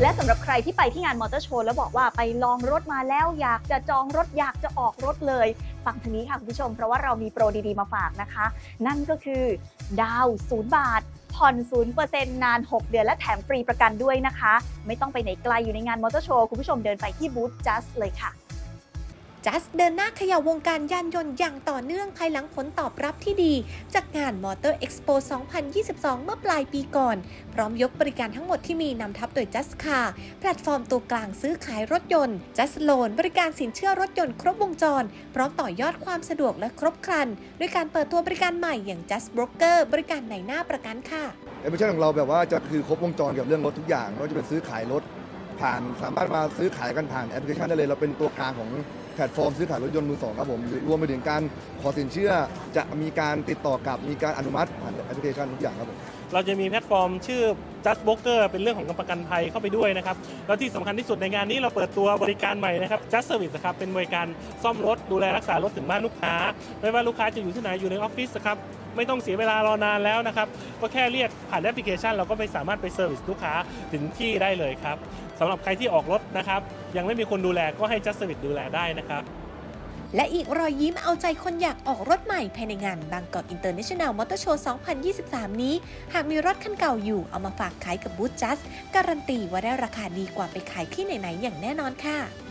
และสำหรับใครที่ไปที่งานมอเตอร์โชว์แล้วบอกว่าไปลองรถมาแล้วอยากจะจองรถอยากจะออกรถเลยฟังทางนี้ค่ะคุณผู้ชม เพราะว่าเรามีโปรดีๆมาฝากนะคะ นั่นก็คือ ดาวศูนย์บาท ผ่อน0%นาน 6 เดือนและแถมฟรีประกันด้วยนะคะ ไม่ต้องไปไหนไกลอยู่ในงานมอเตอร์โชว์คุณผู้ชมเดินไปที่บูธ just เลยค่ะ จัสเดินหน้าขย่าวงการยานยนต์อย่างต่อเนื่องภายหลังผลตอบรับที่ดี จากงาน Motor Expo 2022 เมื่อปลายปีก่อน พร้อมยกบริการทั้งหมดที่มีนำทับโดย Just Car แพลตฟอร์มตัวกลางซื้อขายรถยนต์ Just Loan บริการสินเชื่อรถยนต์ครบวงจร พร้อมต่อยอดความสะดวกและครบครัน ด้วยการเปิดตัวบริการใหม่อย่าง Just Broker บริการในหน้าประกันค่ะแอปพลิเคชันของเราแบบว่าจะคือครบวงจรเกี่ยวกับเรื่องรถทุกอย่างไม่ว่าจะเป็นซื้อขายรถผ่านสามารถมาซื้อขายกันผ่านแอปพลิเคชันได้เลย เราเป็นตัวกลางของ แพลตฟอร์มซื้อขายรถยนต์มือสองครับผมรวมไปถึงการขอสินเชื่อจะมีการติดต่อกับมีการอนุมัติผ่านแอปพลิเคชันทุกอย่างครับผม เราจะมีแพลตฟอร์มชื่อ Just Broker เป็นเรื่องของประกันภัยเข้าไปด้วยนะครับ แล้วที่สำคัญที่สุดในงานนี้เราเปิดตัวบริการใหม่นะครับ Just Service นะครับ เป็นบริการซ่อมรถดูแลรักษารถถึงบ้านลูกค้า ไม่ว่าลูกค้าจะอยู่ที่ไหนอยู่ในออฟฟิศนะครับไม่ต้องเสียเวลารอนานแล้วนะครับ ก็แค่เรียกผ่านแอปพลิเคชัน เราก็ไปสามารถไปเซอร์วิสลูกค้าถึงที่ได้เลยครับสำหรับใครที่ออกรถนะครับ ยังไม่มีคนดูแลก็ให้ Just Service ดูแลได้นะครับ และอีกรอยยิ้มเอาใจคนอยากออกรถใหม่ภายในงานบางกอกอินเตอร์เนชั่นแนลมอเตอร์โชว์ 2023 นี้ หากมีรถคันเก่าอยู่เอามาฝากขายกับบูธจัสการันตีว่าได้ราคาดีกว่าไปขายที่ไหนๆอย่างแน่นอนค่ะ